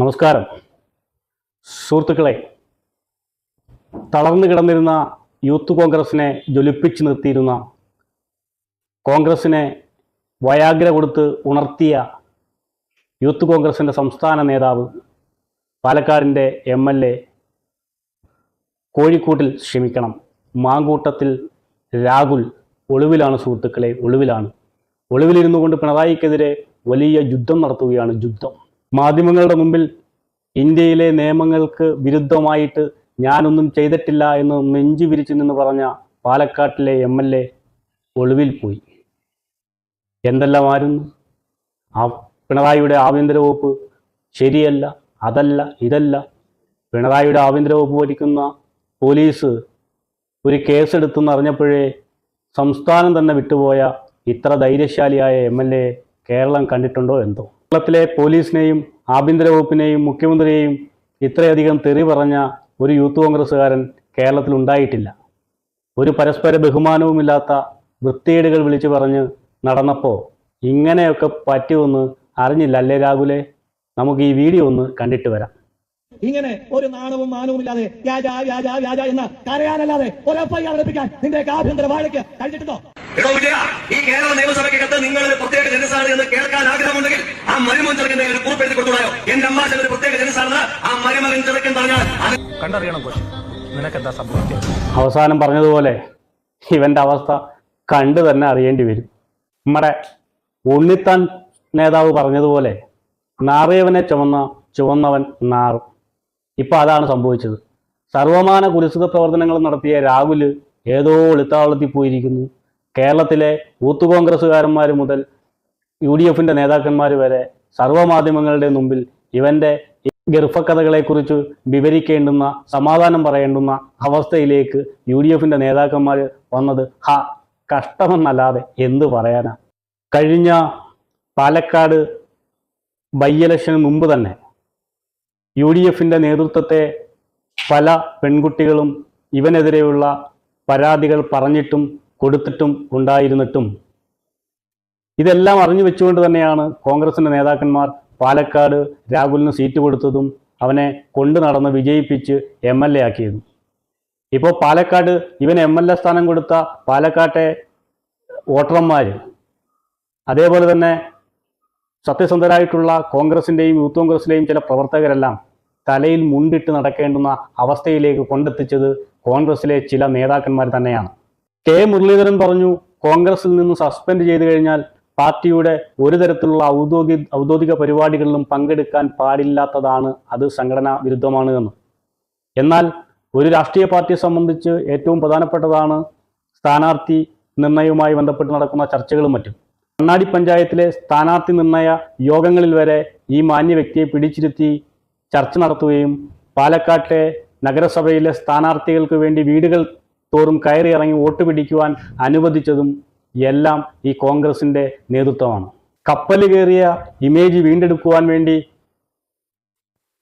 നമസ്കാരം. സുഹൃത്തുക്കളെ തളർന്നു കിടന്നിരുന്ന യൂത്ത് കോൺഗ്രസിനെ ജ്വലിപ്പിച്ചു നിർത്തിയിരുന്ന കോൺഗ്രസിനെ വയാഗ്ര കൊടുത്ത് ഉണർത്തിയ യൂത്ത് കോൺഗ്രസിന്റെ സംസ്ഥാന നേതാവ് പാലക്കാടിന്റെ എം എൽ എ കോഴിക്കോട്ടിൽ ക്ഷമിക്കണം. മാങ്കൂട്ടത്തിൽ രാഹുൽ ഒളിവിലാണ് സുഹൃത്തുക്കളെ ഒളിവിലാണ്. ഒളിവിലിരുന്നു കൊണ്ട് പിണറായിക്കെതിരെ വലിയ യുദ്ധം നടത്തുകയാണ് യുദ്ധം. മാധ്യമങ്ങളുടെ മുമ്പിൽ ഇന്ത്യയിലെ നിയമങ്ങൾക്ക് വിരുദ്ധമായിട്ട് ഞാനൊന്നും ചെയ്തിട്ടില്ല എന്ന് നെഞ്ചു വിരിച്ചു നിന്ന് പറഞ്ഞ പാലക്കാട്ടിലെ എം എൽ എ ഒളിവിൽ പോയി. എന്തെല്ലാമായിരുന്നു ആ പിണറായിയുടെ ആഭ്യന്തര വകുപ്പ് ശരിയല്ല അതല്ല ഇതല്ല. പിണറായിയുടെ ആഭ്യന്തര വകുപ്പ് ഭരിക്കുന്ന പോലീസ് ഒരു കേസെടുത്തെന്ന് അറിഞ്ഞപ്പോഴേ സംസ്ഥാനം തന്നെ വിട്ടുപോയ ഇത്ര ധൈര്യശാലിയായ എം എൽ എ കേരളം കണ്ടിട്ടുണ്ടോ എന്തോ? കേരളത്തിലെ പോലീസിനെയും ആഭ്യന്തര വകുപ്പിനെയും മുഖ്യമന്ത്രിയെയും ഇത്രയധികം തെറി പറഞ്ഞ ഒരു യൂത്ത് കോൺഗ്രസ്സുകാരൻ കേരളത്തിൽ ഉണ്ടായിട്ടില്ല. ഒരു പരസ്പര ബഹുമാനവുമില്ലാത്ത വൃത്തികേടുകൾ വിളിച്ചു പറഞ്ഞ് നടന്നപ്പോൾ ഇങ്ങനെയൊക്കെ പറ്റുമെന്ന് അറിഞ്ഞില്ല. അല്ലേ രാഹുലെ? നമുക്ക് ഈ വീഡിയോ ഒന്ന് കണ്ടിട്ട് വരാം. ഇങ്ങനെ ഒരു നാണവും മാനവും ഇല്ലാതെ വ്യാജ വ്യാജ വ്യാജ എന്ന കരയാനല്ലാതെ ഒരപ്പയ്യ എടുപ്പിക്കാൻ നിന്റെ ആഭ്യന്തര വാഴയ്ക്ക് കഴിഞ്ഞിട്ടുണ്ടോ? ഈ കേരള നിയമസഭയ്ക്കകത്ത് നിങ്ങൾ ഒരു പ്രത്യേക ജനസാണ് എന്ന് കേൾക്കാൻ ആഗ്രഹമുണ്ടെങ്കിൽ ആ മരുമകൻ ചെറുക്കൻ ഒരു കുറിപ്പെഴുതി കൊടുത്തോ എന്റെ അമ്മ ഒരു പ്രത്യേക ജനസാണെന്ന് ആ മരുമകൻ ചെറുക്കൻ പറഞ്ഞാൽ കണ്ടറിയണം നിനക്കെന്താ സംഭവിച്ചത് അവസാനം പറഞ്ഞതുപോലെ ഇവന്റെ അവസ്ഥ കണ്ടു തന്നെ അറിയേണ്ടി വരും. നമ്മുടെ ഉണ്ണിത്താൻ നേതാവ് പറഞ്ഞതുപോലെ നാറിയവനെ ചുമന്ന ചുവന്നവൻ നാറും. ഇപ്പം അതാണ് സംഭവിച്ചത്. സർവമാന കുലിസുഖ പ്രവർത്തനങ്ങൾ നടത്തിയ രാഹുൽ ഏതോ ഒളിത്താവളത്തിൽ പോയിരിക്കുന്നു. കേരളത്തിലെ യൂത്ത് കോൺഗ്രസ്സുകാരന്മാർ മുതൽ യു ഡി എഫിന്റെ നേതാക്കന്മാർ വരെ സർവമാധ്യമങ്ങളുടെ മുമ്പിൽ ഇവന്റെ ഗർഭക്കഥകളെക്കുറിച്ച് വിവരിക്കേണ്ടുന്ന സമാധാനം പറയേണ്ടുന്ന അവസ്ഥയിലേക്ക് യു ഡി എഫിന്റെ നേതാക്കന്മാർ വന്നത്. ഹ കഷ്ടമെന്നല്ലാതെ എന്ത് പറയാനാ? കഴിഞ്ഞ പാലക്കാട് ബൈ ഇലക്ഷന് മുമ്പ് തന്നെ യു ഡി എഫിന്റെ നേതൃത്വത്തെ പല പെൺകുട്ടികളും ഇവനെതിരെയുള്ള പരാതികൾ പറഞ്ഞിട്ടും കൊടുത്തിട്ടും ഉണ്ടായിരുന്നിട്ടും. ഇതെല്ലാം അറിഞ്ഞു വെച്ചുകൊണ്ട് തന്നെയാണ് കോൺഗ്രസിന്റെ നേതാക്കന്മാർ പാലക്കാട് രാഹുലിന് സീറ്റ് കൊടുത്തതും അവനെ കൊണ്ടു നടന്ന് വിജയിപ്പിച്ച് എം എൽ എ ആക്കിയതും. ഇപ്പോൾ പാലക്കാട് ഇവൻ എം എൽ എ സ്ഥാനം കൊടുത്ത പാലക്കാട്ടെ വോട്ടർമാർ അതേപോലെ തന്നെ സത്യസന്ധരായിട്ടുള്ള കോൺഗ്രസിന്റെയും യൂത്ത് കോൺഗ്രസിലെയും ചില പ്രവർത്തകരെല്ലാം തലയിൽ മുണ്ടിട്ട് നടക്കേണ്ടുന്ന അവസ്ഥയിലേക്ക് കൊണ്ടെത്തിച്ചത് കോൺഗ്രസിലെ ചില നേതാക്കന്മാർ തന്നെയാണ്. കെ മുരളീധരൻ പറഞ്ഞു കോൺഗ്രസിൽ നിന്ന് സസ്പെൻഡ് ചെയ്തു കഴിഞ്ഞാൽ പാർട്ടിയുടെ ഒരു തരത്തിലുള്ള ഔദ്യോഗിക ഔദ്യോഗിക പരിപാടികളിലും പങ്കെടുക്കാൻ പാടില്ലാത്തതാണ് അത് സംഘടനാ വിരുദ്ധമാണ് എന്ന്. എന്നാൽ ഒരു രാഷ്ട്രീയ പാർട്ടിയെ സംബന്ധിച്ച് ഏറ്റവും പ്രധാനപ്പെട്ടതാണ് സ്ഥാനാർത്ഥി നിർണയവുമായി ബന്ധപ്പെട്ട് നടക്കുന്ന ചർച്ചകളും മറ്റും. കണ്ണാടി പഞ്ചായത്തിലെ സ്ഥാനാർത്ഥി നിർണയ യോഗങ്ങളിൽ വരെ ഈ മാന്യ വ്യക്തിയെ പിടിച്ചിരുത്തി ചർച്ച നടത്തുകയും പാലക്കാട്ടെ നഗരസഭയിലെ സ്ഥാനാർത്ഥികൾക്ക് വേണ്ടി വീടുകൾ തോറും കയറി ഇറങ്ങി വോട്ട് പിടിക്കുവാൻ അനുവദിച്ചതും എല്ലാം ഈ കോൺഗ്രസിന്റെ നേതൃത്വമാണ്. കപ്പൽ കയറിയ ഇമേജ് വീണ്ടെടുക്കുവാൻ വേണ്ടി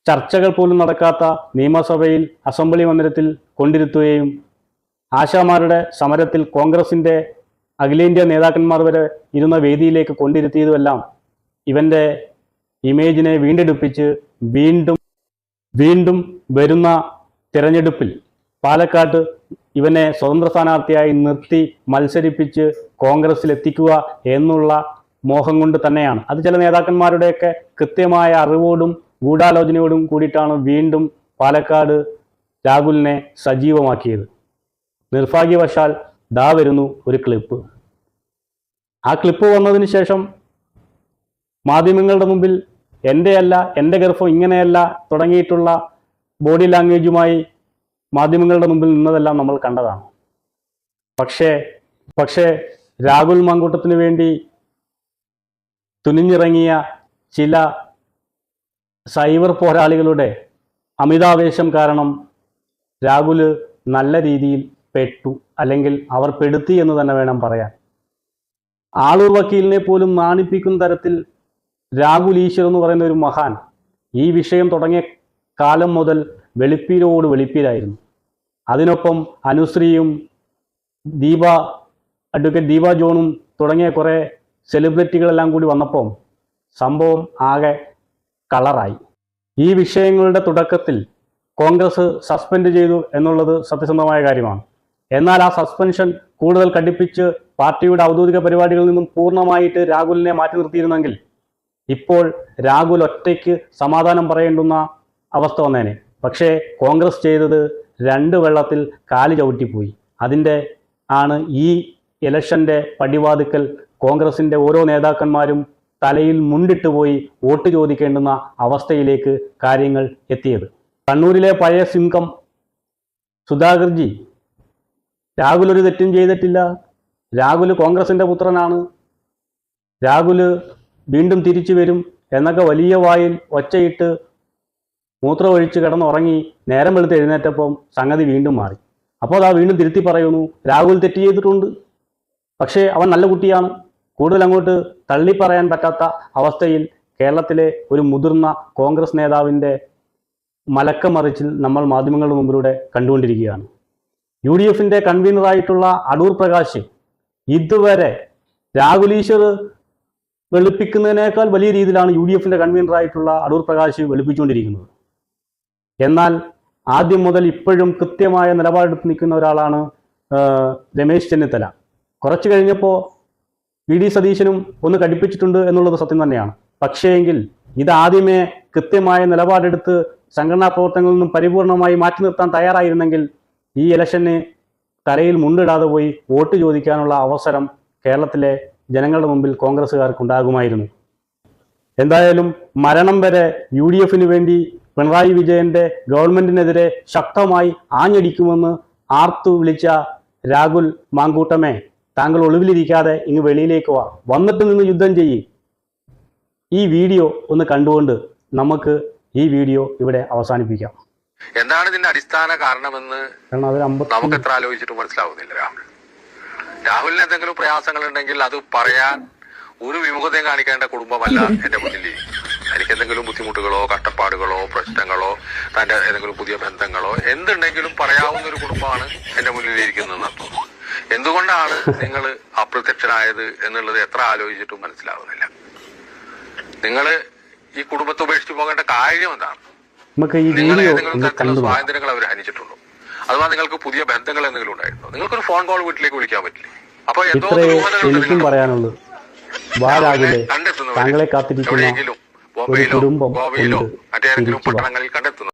ചർച്ചകൾ പോലും നടക്കാത്ത നിയമസഭയിൽ അസംബ്ലി മന്ദിരത്തിൽ കൊണ്ടിരുത്തുകയും ആശാമാരുടെ സമരത്തിൽ കോൺഗ്രസിന്റെ അഖിലേന്ത്യാ നേതാക്കന്മാർ വരെ ഇരുന്ന വേദിയിലേക്ക് കൊണ്ടിരുത്തിയതുമെല്ലാം ഇവന്റെ ഇമേജിനെ വീണ്ടെടുപ്പിച്ച് വീണ്ടും വീണ്ടും വരുന്ന തിരഞ്ഞെടുപ്പിൽ പാലക്കാട്ട് ഇവനെ സ്വതന്ത്ര സ്ഥാനാർത്ഥിയായി നിർത്തി മത്സരിപ്പിച്ച് കോൺഗ്രസ്സിൽ എത്തിക്കുക എന്നുള്ള മോഹം കൊണ്ട് തന്നെയാണ്. അത് ചില നേതാക്കന്മാരുടെയൊക്കെ കൃത്യമായ അറിവോടും ഗൂഢാലോചനയോടും കൂടിയിട്ടാണ് വീണ്ടും പാലക്കാട് രാഹുലിനെ സജീവമാക്കിയത്. നിർഭാഗ്യവശാൽ ദാ വരുന്നു ഒരു ക്ലിപ്പ്. ആ ക്ലിപ്പ് വന്നതിന് ശേഷം മാധ്യമങ്ങളുടെ മുമ്പിൽ എന്റെയല്ല എന്റെ ഗർഭം ഇങ്ങനെയല്ല തുടങ്ങിയിട്ടുള്ള ബോഡി ലാംഗ്വേജുമായി മാധ്യമങ്ങളുടെ മുമ്പിൽ നിന്നതെല്ലാം നമ്മൾ കണ്ടതാണ്. പക്ഷേ പക്ഷേ രാഹുൽ മാങ്കൂട്ടത്തിന് വേണ്ടി തുനിഞ്ഞിറങ്ങിയ ചില സൈബർ പോരാളികളുടെ അമിതാവേശം കാരണം രാഹുൽ നല്ല രീതിയിൽ പെട്ടു അല്ലെങ്കിൽ അവർ പെടുത്തി എന്ന് തന്നെ വേണം പറയാൻ. ആളൂർ വക്കീലിനെ പോലും നാണിപ്പിക്കുന്ന തരത്തിൽ രാഹുൽ ഈശ്വർ എന്ന് പറയുന്ന ഒരു മഹാൻ ഈ വിഷയം തുടങ്ങിയ കാലം മുതൽ വെളുപ്പീരോട് വെളുപ്പീരായിരുന്നു അതിനൊപ്പം അനുശ്രീയും ദീപ അഡ്വക്കേറ്റ് ദീപ ജോണും തുടങ്ങിയ കുറേ സെലിബ്രിറ്റികളെല്ലാം കൂടി വന്നപ്പോൾ സംഭവം ആകെ കളറായി. ഈ വിഷയങ്ങളുടെ തുടക്കത്തിൽ കോൺഗ്രസ് സസ്പെൻഡ് ചെയ്തു എന്നുള്ളത് സത്യസന്ധമായ കാര്യമാണ്. എന്നാൽ ആ സസ്പെൻഷൻ കൂടുതൽ കടുപ്പിച്ച് പാർട്ടിയുടെ ഔദ്യോഗിക പരിപാടികളിൽ നിന്നും പൂർണമായിട്ട് രാഹുലിനെ മാറ്റി നിർത്തിയിരുന്നെങ്കിൽ ഇപ്പോൾ രാഹുൽ ഒറ്റയ്ക്ക് സമാധാനം പറയേണ്ടുന്ന അവസ്ഥ വന്നേനെ. പക്ഷേ കോൺഗ്രസ് ചെയ്തത് രണ്ട് വെള്ളത്തിൽ കാൽ ചവിട്ടിപ്പോയി. അതിന്റെ ആണ് ഈ ഇലക്ഷന്റെ പടിവാതുക്കൽ കോൺഗ്രസിന്റെ ഓരോ നേതാക്കന്മാരും തലയിൽ മുണ്ടിട്ട് പോയി വോട്ട് ചോദിക്കേണ്ടുന്ന അവസ്ഥയിലേക്ക് കാര്യങ്ങൾ എത്തിയത്. കണ്ണൂരിലെ പഴയ സിംഹം സുധാകർജി രാഹുൽ ഒരു തെറ്റും ചെയ്തിട്ടില്ല. രാഹുൽ കോൺഗ്രസിന്റെ പുത്രനാണ്. രാഹുൽ വീണ്ടും തിരിച്ചു വരും എന്നൊക്കെ വലിയ വായിൽ ഒച്ചയിട്ട് മൂത്രമൊഴിച്ച് കിടന്നുറങ്ങി നേരം വെളുത്ത് എഴുന്നേറ്റപ്പം സംഗതി വീണ്ടും മാറി. അപ്പോൾ അതാ വീണ്ടും തിരുത്തി പറയുന്നു രാഹുൽ തെറ്റ് ചെയ്തിട്ടുണ്ട്. പക്ഷേ അവൻ നല്ല കുട്ടിയാണ്. കൂടുതൽ അങ്ങോട്ട് തള്ളി പറയാൻ പറ്റാത്ത അവസ്ഥയിൽ കേരളത്തിലെ ഒരു മുതിർന്ന കോൺഗ്രസ് നേതാവിന്റെ മലക്കമറിച്ചിൽ നമ്മൾ മാധ്യമങ്ങളുടെ മുമ്പിലൂടെ കണ്ടുകൊണ്ടിരിക്കുകയാണ്. യു ഡി എഫിന്റെ കൺവീനറായിട്ടുള്ള അടൂർ പ്രകാശ് ഇതുവരെ രാഹുൽ ഈശ്വർ വെളുപ്പിക്കുന്നതിനേക്കാൾ വലിയ രീതിയിലാണ് യു ഡി എഫിന്റെ കൺവീനറായിട്ടുള്ള അടൂർ പ്രകാശ് വെളുപ്പിച്ചുകൊണ്ടിരിക്കുന്നത്. എന്നാൽ ആദ്യം മുതൽ ഇപ്പോഴും കൃത്യമായ നിലപാടെടുത്ത് നിൽക്കുന്ന ഒരാളാണ് രമേശ് ചെന്നിത്തല. കുറച്ചു കഴിഞ്ഞപ്പോൾ വി ഡി സതീശനും ഒന്ന് കടിപ്പിച്ചിട്ടുണ്ട് എന്നുള്ളത് സത്യം തന്നെയാണ്. പക്ഷേയെങ്കിൽ ഇതാദ്യമേ കൃത്യമായ നിലപാടെടുത്ത് സംഘടനാ പ്രവർത്തനങ്ങളിൽ നിന്നും പരിപൂർണമായി മാറ്റി നിർത്താൻ തയ്യാറായിരുന്നെങ്കിൽ ഈ ഇലക്ഷന് തലയിൽ മുണ്ടിടാതെ പോയി വോട്ട് ചോദിക്കാനുള്ള അവസരം കേരളത്തിലെ ജനങ്ങളുടെ മുമ്പിൽ കോൺഗ്രസ്സുകാർക്ക് ഉണ്ടാകുമായിരുന്നു എന്തായാലും മരണം വരെ യു ഡി എഫിന് വേണ്ടി പിണറായി വിജയന്റെ ഗവൺമെന്റിനെതിരെ ശക്തമായി ആഞ്ഞടിക്കുമെന്ന് ആർത്തു വിളിച്ച രാഹുൽ മാങ്കൂട്ടമേ താങ്കൾ ഒളിവിലിരിക്കാതെ ഇങ്ങ് വെളിയിലേക്ക് വാ. വന്നിട്ട് നിന്ന് യുദ്ധം ചെയ്യ്. ഈ വീഡിയോ ഒന്ന് കണ്ടുകൊണ്ട് നമുക്ക് ഈ വീഡിയോ ഇവിടെ അവസാനിപ്പിക്കാം. എന്താണ് ഇതിന്റെ അടിസ്ഥാന കാരണമെന്ന് നമുക്ക് എത്ര ആലോചിച്ചിട്ട് മനസ്സിലാവുന്നില്ല രാഹുൽ. രാഹുലിന് എന്തെങ്കിലും പ്രയാസങ്ങൾ ഉണ്ടെങ്കിൽ അത് പറയാൻ ഒരു വിമുഖതയും കാണിക്കേണ്ട കുടുംബമല്ല എന്റെ മുന്നിൽ. എനിക്ക് എന്തെങ്കിലും ബുദ്ധിമുട്ടുകളോ കഷ്ടപ്പാടുകളോ പ്രശ്നങ്ങളോ തന്റെ ഏതെങ്കിലും പുതിയ ബന്ധങ്ങളോ എന്തുണ്ടെങ്കിലും പറയാവുന്ന ഒരു കുടുംബമാണ് എന്റെ മുന്നിൽ ഇരിക്കുന്നത്. എന്തുകൊണ്ടാണ് നിങ്ങൾ അപ്രത്യക്ഷനായത് എന്നുള്ളത് എത്ര ആലോചിച്ചിട്ടും മനസ്സിലാവുന്നില്ല. നിങ്ങൾ ഈ കുടുംബത്തെ ഉപേക്ഷിച്ച് പോകേണ്ട കാര്യം എന്താണ്? സ്വാതന്ത്ര്യങ്ങൾ അവർ ഹനിച്ചിട്ടുണ്ടോ? അഥവാ നിങ്ങൾക്ക് പുതിയ ബന്ധങ്ങൾ എന്തെങ്കിലും ഉണ്ടായിരുന്നോ? നിങ്ങൾക്കൊരു ഫോൺ കോൾ വീട്ടിലേക്ക് വിളിക്കാൻ പറ്റില്ല? അപ്പൊ എന്തോ കണ്ടെത്തുന്നു എനിക്കും പറയാനുള്ളത് താങ്കളെ കാത്തിരിക്കുന്ന ഒരു കുടുംബം മറ്റേതെങ്കിലും പട്ടണങ്ങളിൽ കണ്ടെത്തുന്നു